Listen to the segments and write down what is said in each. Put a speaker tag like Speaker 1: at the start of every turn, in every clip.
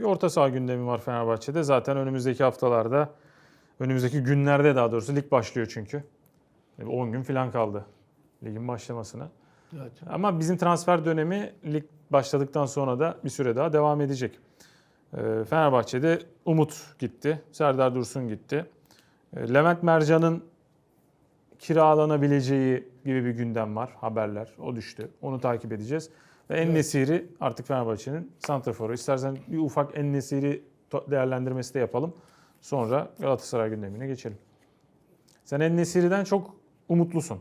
Speaker 1: Bir orta saha gündemi var Fenerbahçe'de. Zaten önümüzdeki haftalarda, önümüzdeki günlerde daha doğrusu lig başlıyor çünkü. E, 10 gün falan kaldı ligin başlamasına.
Speaker 2: Evet.
Speaker 1: Ama bizim transfer dönemi lig başladıktan sonra da bir süre daha devam edecek. Ee, Fenerbahçe'de Umut gitti, Serdar Dursun gitti. Ee, Levent Mercan'ın kiralanabileceği gibi bir gündem var, haberler. O düştü. Onu takip edeceğiz. Ve En-Nesyri artık Fenerbahçe'nin santraforu. İstersen bir ufak En-Nesyri to- değerlendirmesi de yapalım. Sonra Galatasaray gündemine geçelim. Sen En-Nesyri'den çok umutlusun.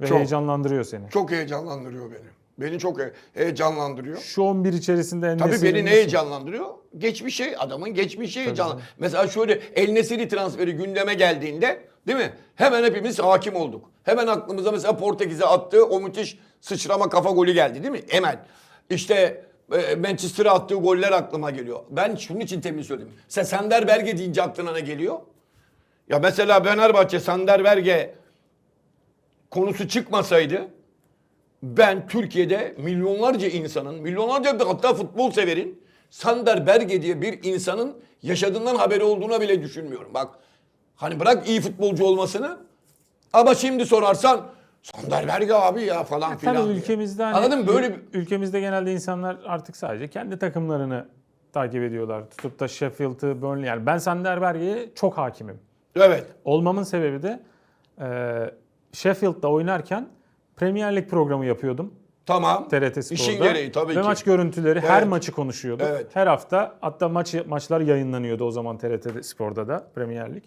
Speaker 1: Ve
Speaker 2: Çok.
Speaker 1: heyecanlandırıyor seni.
Speaker 2: Çok heyecanlandırıyor beni. Beni çok he- heyecanlandırıyor.
Speaker 1: Şu 11 içerisinde
Speaker 2: Tabii
Speaker 1: En-Nesyri'nin
Speaker 2: beni ne heyecanlandırıyor? Geçmişe, adamın geçmişe heyecan. Mesela şöyle El Nesiri transferi gündeme geldiğinde değil mi? Hemen hepimiz hakim olduk. Hemen aklımıza mesela Portekiz'e attığı o müthiş sıçrama kafa golü geldi değil mi? Hemen. İşte e, Manchester'a attığı goller aklıma geliyor. Ben şunun için temin söyledim. Sen Sander Berge deyince aklına ne geliyor? Ya mesela Fenerbahçe Sander Berge konusu çıkmasaydı ben Türkiye'de milyonlarca insanın, milyonlarca hatta futbol severin Sander Berge diye bir insanın yaşadığından haberi olduğuna bile düşünmüyorum. Bak hani bırak iyi futbolcu olmasını ama şimdi sorarsan Sander Berge abi ya falan filan.
Speaker 1: Tabii
Speaker 2: diye.
Speaker 1: ülkemizde hani
Speaker 2: Anladın mı? Böyle
Speaker 1: ülkemizde genelde insanlar artık sadece kendi takımlarını takip ediyorlar. Tutup da Sheffield'ı, Burnley yani ben Sander Berge'ye çok hakimim.
Speaker 2: Evet.
Speaker 1: Olmamın sebebi de e, Sheffield'da oynarken Premier Lig programı yapıyordum.
Speaker 2: Tamam.
Speaker 1: TRT Spor'da.
Speaker 2: İşin gereği tabii
Speaker 1: Ve
Speaker 2: ki.
Speaker 1: maç görüntüleri her
Speaker 2: Evet.
Speaker 1: maçı konuşuyorduk.
Speaker 2: Evet.
Speaker 1: Her hafta hatta maç maçlar yayınlanıyordu o zaman TRT Spor'da da Premier Lig.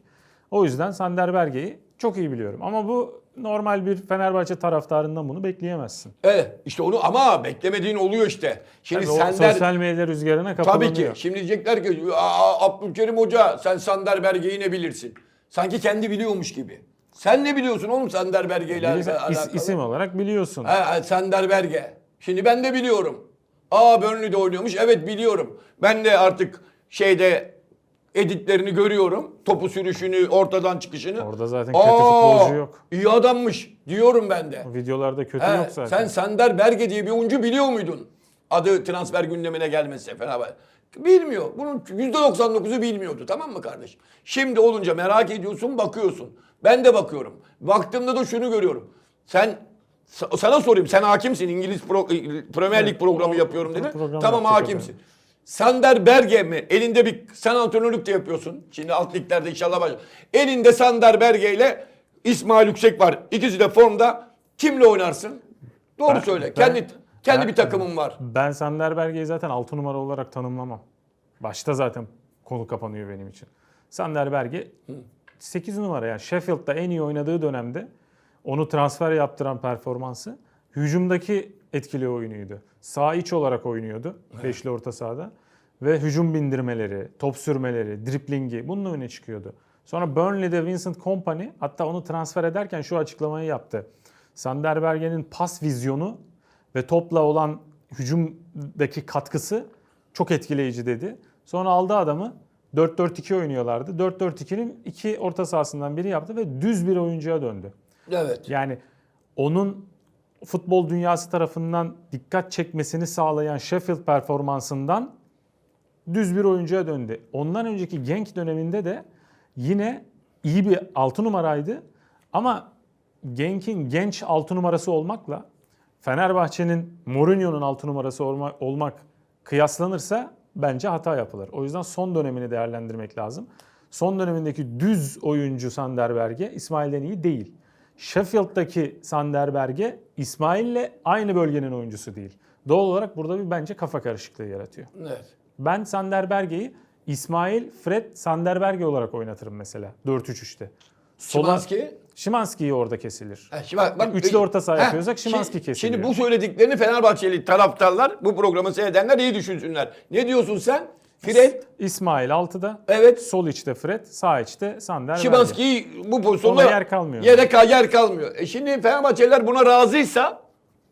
Speaker 1: O yüzden Sander Berge'yi çok iyi biliyorum. Ama bu normal bir Fenerbahçe taraftarından bunu bekleyemezsin.
Speaker 2: Evet. işte onu ama beklemediğin oluyor işte. Şimdi
Speaker 1: Tabii o
Speaker 2: Sander
Speaker 1: sosyal medya rüzgarına kapılanıyor.
Speaker 2: Tabii ki. Şimdi diyecekler ki Abdülkerim Hoca sen Sander Berge'yi ne bilirsin? Sanki kendi biliyormuş gibi. Sen ne biliyorsun oğlum Sander Berge ile alakalı?
Speaker 1: is- isim olarak biliyorsun.
Speaker 2: Ha, Sander Berge. Şimdi ben de biliyorum. Aa Burnley'de oynuyormuş. Evet biliyorum. Ben de artık şeyde editlerini görüyorum. Topu sürüşünü, ortadan çıkışını.
Speaker 1: Orada zaten kötü futbolcu yok.
Speaker 2: İyi adammış diyorum ben de.
Speaker 1: Videolarda kötü
Speaker 2: He,
Speaker 1: yok zaten.
Speaker 2: Sen Sander Berge diye bir oyuncu biliyor muydun? Adı transfer gündemine gelmesi Fenerbahçe. Bilmiyor. Bunun %99'u bilmiyordu tamam mı kardeşim? Şimdi olunca merak ediyorsun bakıyorsun. Ben de bakıyorum. Baktığımda da şunu görüyorum. Sen sa- sana sorayım sen hakimsin İngiliz Pro, Premier Lig programı yapıyorum dedin.
Speaker 1: program
Speaker 2: Tamam hakimsin. Sander Berge mi? Elinde bir sen antrenörlük de yapıyorsun. Şimdi alt liglerde inşallah başlar. Elinde Sander Berge ile İsmail Yüksek var. İkisi de formda. Kimle oynarsın? Doğru
Speaker 1: Ben-
Speaker 2: söyle.
Speaker 1: ben-
Speaker 2: kendi kendi
Speaker 1: ben-
Speaker 2: bir takımın var.
Speaker 1: Ben Sander Berge'yi zaten 6 numara olarak tanımlamam. Başta zaten konu kapanıyor benim için. Sander Berge 8 numara yani Sheffield'da en iyi oynadığı dönemde onu transfer yaptıran performansı hücumdaki etkili oyunuydu. Sağ iç olarak oynuyordu beşli orta sahada ve hücum bindirmeleri, top sürmeleri, driplingi bunun öne çıkıyordu. Sonra Burnley'de Vincent Kompany hatta onu transfer ederken şu açıklamayı yaptı. Sander Berge'nin pas vizyonu ve topla olan hücumdaki katkısı çok etkileyici dedi. Sonra aldı adamı 4-4-2 oynuyorlardı. 4-4-2'nin iki orta sahasından biri yaptı ve düz bir oyuncuya döndü.
Speaker 2: Evet.
Speaker 1: Yani onun futbol dünyası tarafından dikkat çekmesini sağlayan Sheffield performansından düz bir oyuncuya döndü. Ondan önceki Genk döneminde de yine iyi bir 6 numaraydı. Ama Genk'in genç 6 numarası olmakla Fenerbahçe'nin Mourinho'nun 6 numarası olma- olmak kıyaslanırsa bence hata yapılır. O yüzden son dönemini değerlendirmek lazım. Son dönemindeki düz oyuncu Sander Berge İsmail'den iyi değil. Sheffield'daki Sander Berge İsmail'le aynı bölgenin oyuncusu değil. Doğal olarak burada bir bence kafa karışıklığı yaratıyor.
Speaker 2: Evet.
Speaker 1: Ben Sander Berge'yi İsmail, Fred, Sander Berge olarak oynatırım mesela 4-3-3'te. Sola-
Speaker 2: Şimanski.
Speaker 1: Şimanski'yi orada kesilir.
Speaker 2: Ha, bak,
Speaker 1: Üçlü orta saha yapıyorsak
Speaker 2: şi-
Speaker 1: Szymański kesiliyor.
Speaker 2: Şimdi bu söylediklerini Fenerbahçeli taraftarlar, bu programı seyredenler iyi düşünsünler. Ne diyorsun sen? Fred,
Speaker 1: İsmail 6'da.
Speaker 2: Evet.
Speaker 1: Sol içte Fred, sağ içte Sander Berge.
Speaker 2: Şimanski'yi bu pozisyonda
Speaker 1: Ona yer kalmıyor.
Speaker 2: Yere ka- yer kalmıyor. E şimdi Fenerbahçeliler buna razıysa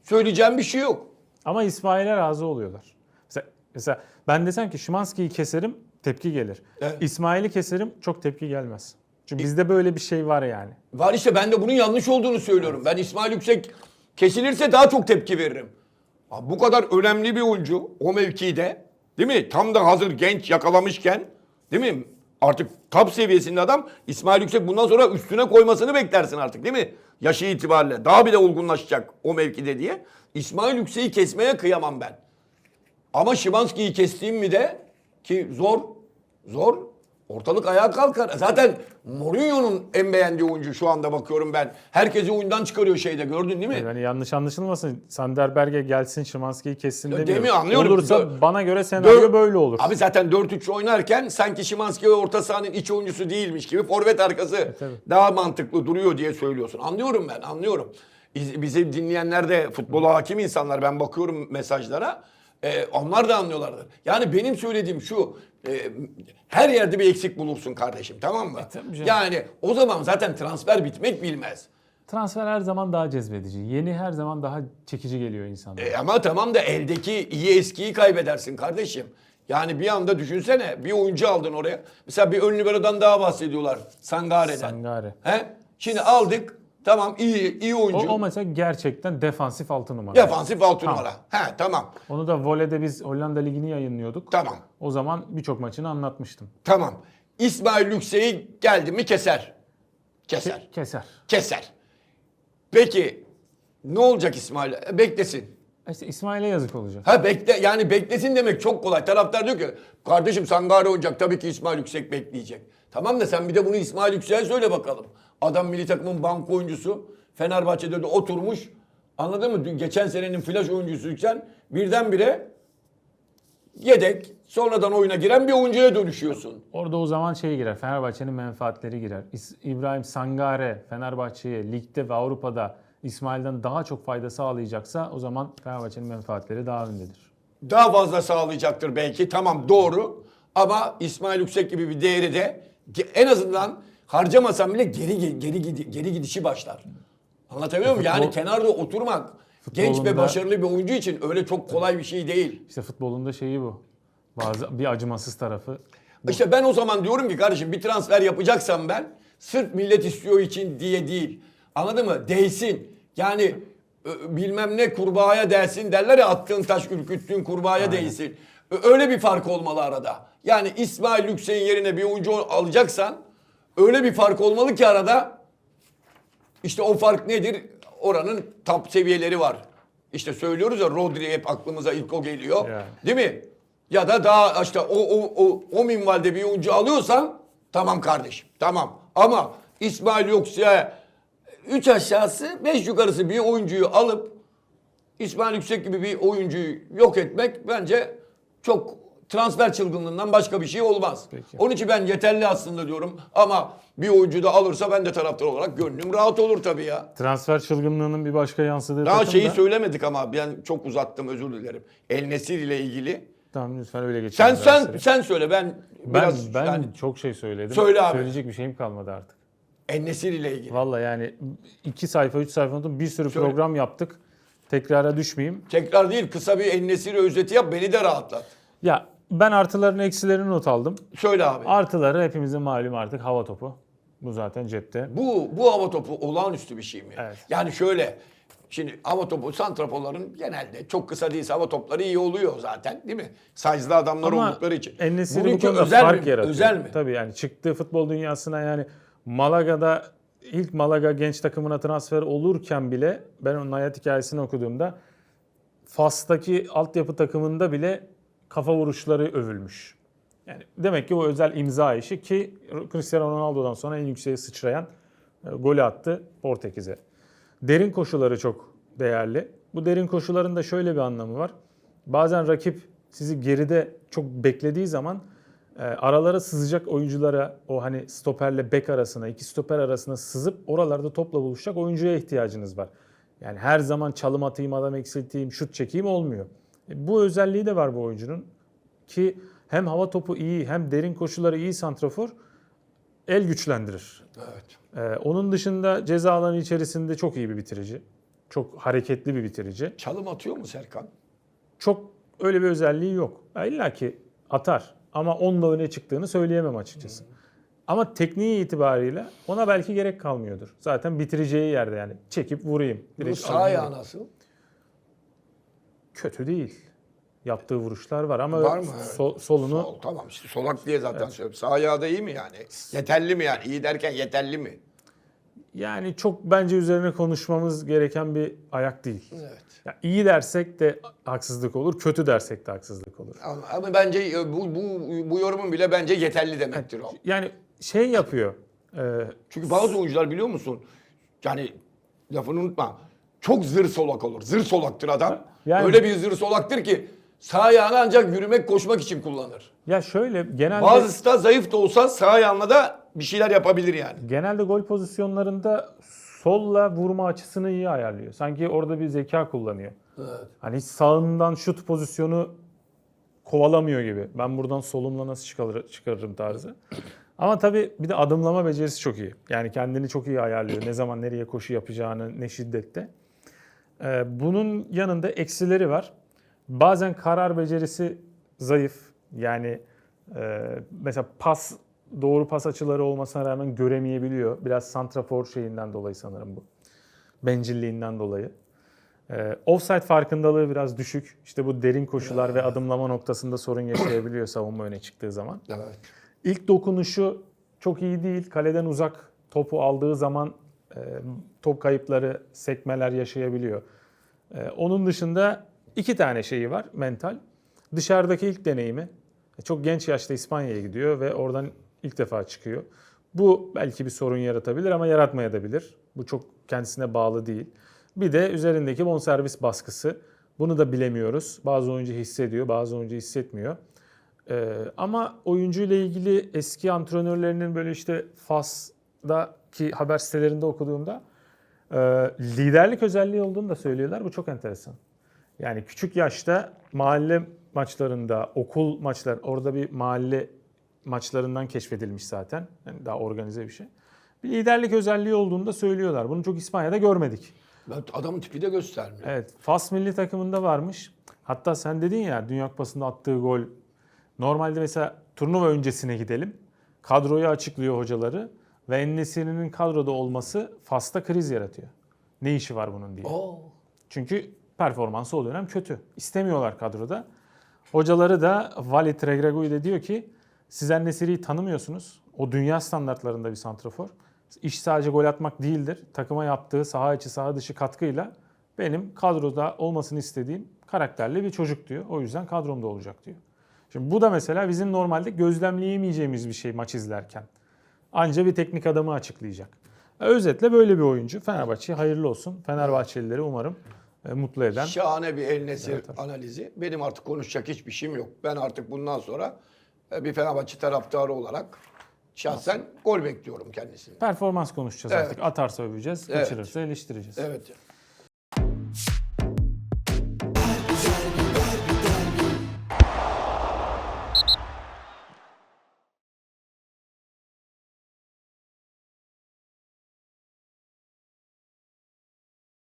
Speaker 2: söyleyeceğim bir şey yok.
Speaker 1: Ama İsmail'e razı oluyorlar. Mesela, mesela ben desem ki Şimanski'yi keserim tepki gelir.
Speaker 2: Evet.
Speaker 1: İsmail'i keserim çok tepki gelmez. Çünkü bizde böyle bir şey var yani.
Speaker 2: Var işte ben de bunun yanlış olduğunu söylüyorum. Ben İsmail Yüksek kesilirse daha çok tepki veririm. Abi bu kadar önemli bir oyuncu o mevkide Değil mi? Tam da hazır genç yakalamışken değil mi? Artık top seviyesinde adam İsmail Yüksek bundan sonra üstüne koymasını beklersin artık değil mi? Yaşı itibariyle. Daha bile olgunlaşacak o mevkide diye. İsmail Yüksek'i kesmeye kıyamam ben. Ama Şimanski'yi kestiğim mi de ki zor, zor. Ortalık ayağa kalkar. Zaten Mourinho'nun en beğendiği oyuncu şu anda bakıyorum ben. Herkesi oyundan çıkarıyor şeyde gördün değil mi?
Speaker 1: Yani yanlış anlaşılmasın. Sander Berge gelsin Şimanski'yi kessin
Speaker 2: demiyor, anlıyorum.
Speaker 1: Olursa
Speaker 2: Dö-
Speaker 1: bana göre senaryo
Speaker 2: Dö-
Speaker 1: böyle olur.
Speaker 2: Abi zaten 4-3 oynarken sanki Şimanski orta sahanın iç oyuncusu değilmiş gibi forvet arkası
Speaker 1: tabii.
Speaker 2: daha mantıklı duruyor diye söylüyorsun. Anlıyorum ben anlıyorum. Biz- Bizi dinleyenler de futbola hakim insanlar ben bakıyorum mesajlara. Ee, onlar da anlıyorlardır. Yani benim söylediğim şu e, her yerde bir eksik bulursun kardeşim tamam mı?
Speaker 1: E, tabii canım.
Speaker 2: yani o zaman zaten transfer bitmek bilmez.
Speaker 1: Transfer her zaman daha cezbedici. Yeni her zaman daha çekici geliyor insanlara.
Speaker 2: E ama tamam da eldeki iyi eskiyi kaybedersin kardeşim. Yani bir anda düşünsene bir oyuncu aldın oraya. Mesela bir ön libero'dan daha bahsediyorlar. Sangare'den.
Speaker 1: Sangare.
Speaker 2: He? Şimdi aldık. Tamam iyi iyi
Speaker 1: O,
Speaker 2: oyuncu.
Speaker 1: o mesela gerçekten defansif altı numara.
Speaker 2: Defansif altı
Speaker 1: Tamam.
Speaker 2: numara. He tamam.
Speaker 1: Onu da voleyde biz Hollanda Ligi'ni yayınlıyorduk.
Speaker 2: Tamam.
Speaker 1: O zaman birçok maçını anlatmıştım.
Speaker 2: Tamam. İsmail Yüksek'i geldi mi keser. Keser.
Speaker 1: Ke- Keser.
Speaker 2: Keser. Peki ne olacak İsmail? E, Beklesin.
Speaker 1: İşte İsmail'e yazık olacak.
Speaker 2: Ha bekle yani beklesin demek çok kolay. Taraftar diyor ki kardeşim Sangare oynayacak tabii ki İsmail Yüksek bekleyecek. Tamam da sen bir de bunu İsmail Yüksek'e söyle bakalım. Adam milli takımın banko oyuncusu. Fenerbahçe'de de oturmuş. Anladın mı? Dün Geçen senenin flash oyuncusuyken birdenbire yedek sonradan oyuna giren bir oyuncuya dönüşüyorsun.
Speaker 1: Orada o zaman şey girer. Fenerbahçe'nin menfaatleri girer. İbrahim Sangare Fenerbahçe'ye ligde ve Avrupa'da İsmail'den daha çok fayda sağlayacaksa o zaman Fenerbahçe'nin menfaatleri daha öndedir.
Speaker 2: Daha fazla sağlayacaktır belki. Tamam doğru. Ama İsmail Yüksek gibi bir değeri de en azından harcamasam bile geri geri geri, gidi- geri gidişi başlar. Anlatabiliyor muyum? Yani kenarda oturmak genç ve
Speaker 1: Futbolunda-
Speaker 2: başarılı bir oyuncu için öyle çok kolay bir şey değil.
Speaker 1: İşte futbolun da şeyi bu. Bazı bir acımasız tarafı.
Speaker 2: İşte ben o zaman diyorum ki kardeşim bir transfer yapacaksam ben sırf millet istiyor için diye değil. Anladın mı? Değsin. Yani ö, bilmem ne kurbağaya değsin derler ya attığın taş ürküttüğün kurbağaya değsin. Ö- Öyle bir fark olmalı arada. Yani İsmail Yüksek'in yerine bir oyuncu alacaksan öyle bir fark olmalı ki arada işte o fark nedir? Oranın top seviyeleri var. İşte söylüyoruz ya Rodri hep aklımıza ilk o geliyor.
Speaker 1: Yani.
Speaker 2: Değil mi? Ya da daha işte o o o o minvalde bir oyuncu alıyorsan tamam kardeşim. Tamam. Ama İsmail yoksa 3 aşağısı 5 yukarısı bir oyuncuyu alıp İsmail Yüksek gibi bir oyuncuyu yok etmek bence çok transfer çılgınlığından başka bir şey olmaz.
Speaker 1: Peki.
Speaker 2: Onun için ben yeterli aslında diyorum ama bir oyuncu da alırsa ben de taraftar olarak gönlüm rahat olur tabii ya.
Speaker 1: Transfer çılgınlığının bir başka yansıdığı
Speaker 2: Daha
Speaker 1: takım
Speaker 2: şeyi
Speaker 1: da-
Speaker 2: söylemedik ama ben çok uzattım özür dilerim. El Nesir ile ilgili.
Speaker 1: Tamam lütfen öyle geçelim.
Speaker 2: Sen sen
Speaker 1: dersleri.
Speaker 2: sen söyle ben
Speaker 1: ben,
Speaker 2: biraz
Speaker 1: ben
Speaker 2: yani
Speaker 1: çok şey söyledim.
Speaker 2: Söyle abi.
Speaker 1: Söyleyecek bir şeyim kalmadı artık.
Speaker 2: El Nesir ile ilgili.
Speaker 1: Valla yani iki sayfa, üç sayfa unuttum. Bir sürü
Speaker 2: Söyle.
Speaker 1: program yaptık. Tekrara düşmeyeyim.
Speaker 2: Tekrar değil kısa bir El Nesir özeti yap beni de rahatlat.
Speaker 1: Ya ben artılarını eksilerini not aldım.
Speaker 2: Söyle abi.
Speaker 1: Artıları hepimizin malum artık hava topu. Bu zaten cepte.
Speaker 2: Bu bu hava topu olağanüstü bir şey mi?
Speaker 1: Evet.
Speaker 2: Yani şöyle Şimdi hava topu santraforların genelde çok kısa değilse hava topları iyi oluyor zaten değil mi? Size'lı adamlar
Speaker 1: Ama
Speaker 2: oldukları için.
Speaker 1: Enesiri bu konuda
Speaker 2: özel
Speaker 1: fark
Speaker 2: mi?
Speaker 1: yaratıyor.
Speaker 2: Özel mi?
Speaker 1: Tabii yani çıktığı futbol dünyasına yani Malaga'da ilk Malaga genç takımına transfer olurken bile ben onun hayat hikayesini okuduğumda Fas'taki altyapı takımında bile kafa vuruşları övülmüş. Yani demek ki o özel imza işi ki Cristiano Ronaldo'dan sonra en yükseğe sıçrayan e, golü attı Portekiz'e. Derin koşuları çok değerli. Bu derin koşuların da şöyle bir anlamı var. Bazen rakip sizi geride çok beklediği zaman e, aralara sızacak oyunculara o hani stoperle bek arasına, iki stoper arasına sızıp oralarda topla buluşacak oyuncuya ihtiyacınız var. Yani her zaman çalım atayım, adam eksilteyim, şut çekeyim olmuyor. E, bu özelliği de var bu oyuncunun ki hem hava topu iyi hem derin koşuları iyi santrafor el güçlendirir.
Speaker 2: Evet.
Speaker 1: Ee, onun dışında ceza alanı içerisinde çok iyi bir bitirici. Çok hareketli bir bitirici.
Speaker 2: Çalım atıyor mu Serkan?
Speaker 1: Çok öyle bir özelliği yok. İlla ki atar ama onunla öne çıktığını söyleyemem açıkçası. Ama tekniği itibariyle ona belki gerek kalmıyordur. Zaten bitireceği yerde yani çekip vurayım.
Speaker 2: Bu sağ ayağı nasıl?
Speaker 1: Kötü değil. yaptığı vuruşlar var ama
Speaker 2: Var mı?
Speaker 1: so- solunu
Speaker 2: Sol, tamam işte solak diye zaten söylüyorum. Sağ ayağı da iyi mi yani? Yeterli mi yani? İyi derken yeterli mi?
Speaker 1: yani çok bence üzerine konuşmamız gereken bir ayak değil.
Speaker 2: Evet.
Speaker 1: Ya iyi dersek de haksızlık olur, kötü dersek de haksızlık olur.
Speaker 2: Ama, ama bence e, bu, bu, bu yorumun bile bence yeterli demektir o.
Speaker 1: Yani şey yapıyor. e,
Speaker 2: Çünkü bazı oyuncular biliyor musun? Yani lafını unutma. Çok zır solak olur. Zır solaktır adam.
Speaker 1: Yani-
Speaker 2: Öyle bir zır solaktır ki sağ ayağını ancak yürümek, koşmak için kullanır.
Speaker 1: ya şöyle genelde
Speaker 2: Bazısı da zayıf da olsa sağ ayağınla da bir şeyler yapabilir yani.
Speaker 1: genelde gol pozisyonlarında solla vurma açısını iyi ayarlıyor. Sanki orada bir zeka kullanıyor. Hani sağından şut pozisyonu kovalamıyor gibi. Ben buradan solumla nasıl çıkarır, çıkarırım tarzı. Ama tabii bir de adımlama becerisi çok iyi. Yani kendini çok iyi ayarlıyor. Ne zaman nereye koşu yapacağını, ne şiddette. Ee, bunun yanında eksileri var. Bazen karar becerisi zayıf. Yani e, mesela pas doğru pas açıları olmasına rağmen göremeyebiliyor. Biraz santrafor şeyinden dolayı sanırım bu. Bencilliğinden dolayı. Ee, offside farkındalığı biraz düşük. İşte bu derin koşular ve adımlama noktasında sorun yaşayabiliyor savunma öne çıktığı zaman.
Speaker 2: Evet.
Speaker 1: İlk dokunuşu çok iyi değil. Kaleden uzak topu aldığı zaman e, top kayıpları, sekmeler yaşayabiliyor. E, onun dışında iki tane şeyi var mental. Dışarıdaki ilk deneyimi. E, Çok genç yaşta İspanya'ya gidiyor ve oradan ilk defa çıkıyor. Bu belki bir sorun yaratabilir ama yaratmayabilir. Bu çok kendisine bağlı değil. Bir de üzerindeki bonservis baskısı. Bunu da bilemiyoruz. Bazı oyuncu hissediyor, bazı oyuncu hissetmiyor. Ee, ama oyuncuyla ilgili eski antrenörlerinin böyle işte Fas'daki haber sitelerinde okuduğumda e, liderlik özelliği olduğunu da söylüyorlar. Bu çok enteresan. Yani küçük yaşta mahalle maçlarında, okul maçlar, orada bir mahalle maçlarından keşfedilmiş zaten. Yani daha organize bir şey. Bir liderlik özelliği olduğunu da söylüyorlar. Bunu çok İspanya'da görmedik.
Speaker 2: Adamın tipi de göstermiyor.
Speaker 1: Evet, Fas milli takımında varmış. Hatta sen dedin ya Dünya Kupası'nda attığı gol. Normalde mesela turnuva öncesine gidelim. Kadroyu açıklıyor hocaları ve Ennesi'nin kadroda olması Fas'ta kriz yaratıyor. Ne işi var bunun diye.
Speaker 2: Oo.
Speaker 1: Çünkü performansı o dönem kötü. İstemiyorlar kadroda. Hocaları da Valit Regragui de diyor ki siz Ennesi'yi tanımıyorsunuz. O dünya standartlarında bir santrafor. İş sadece gol atmak değildir. Takıma yaptığı saha içi saha dışı katkıyla benim kadroda olmasını istediğim karakterli bir çocuk diyor. O yüzden kadromda olacak diyor. Şimdi bu da mesela bizim normalde gözlemleyemeyeceğimiz bir şey maç izlerken. Anca bir teknik adamı açıklayacak. E, Özetle böyle bir oyuncu. Fenerbahçe hayırlı olsun. Fenerbahçelileri umarım e, mutlu eden.
Speaker 2: Şahane bir el nesir analizi. Benim artık konuşacak hiçbir şeyim yok. Ben artık bundan sonra e, bir Fenerbahçe taraftarı olarak şahsen gol bekliyorum kendisinden.
Speaker 1: Performans konuşacağız
Speaker 2: Evet.
Speaker 1: artık. Atarsa öveceğiz,
Speaker 2: Evet.
Speaker 1: kaçırırsa eleştireceğiz.
Speaker 2: Evet.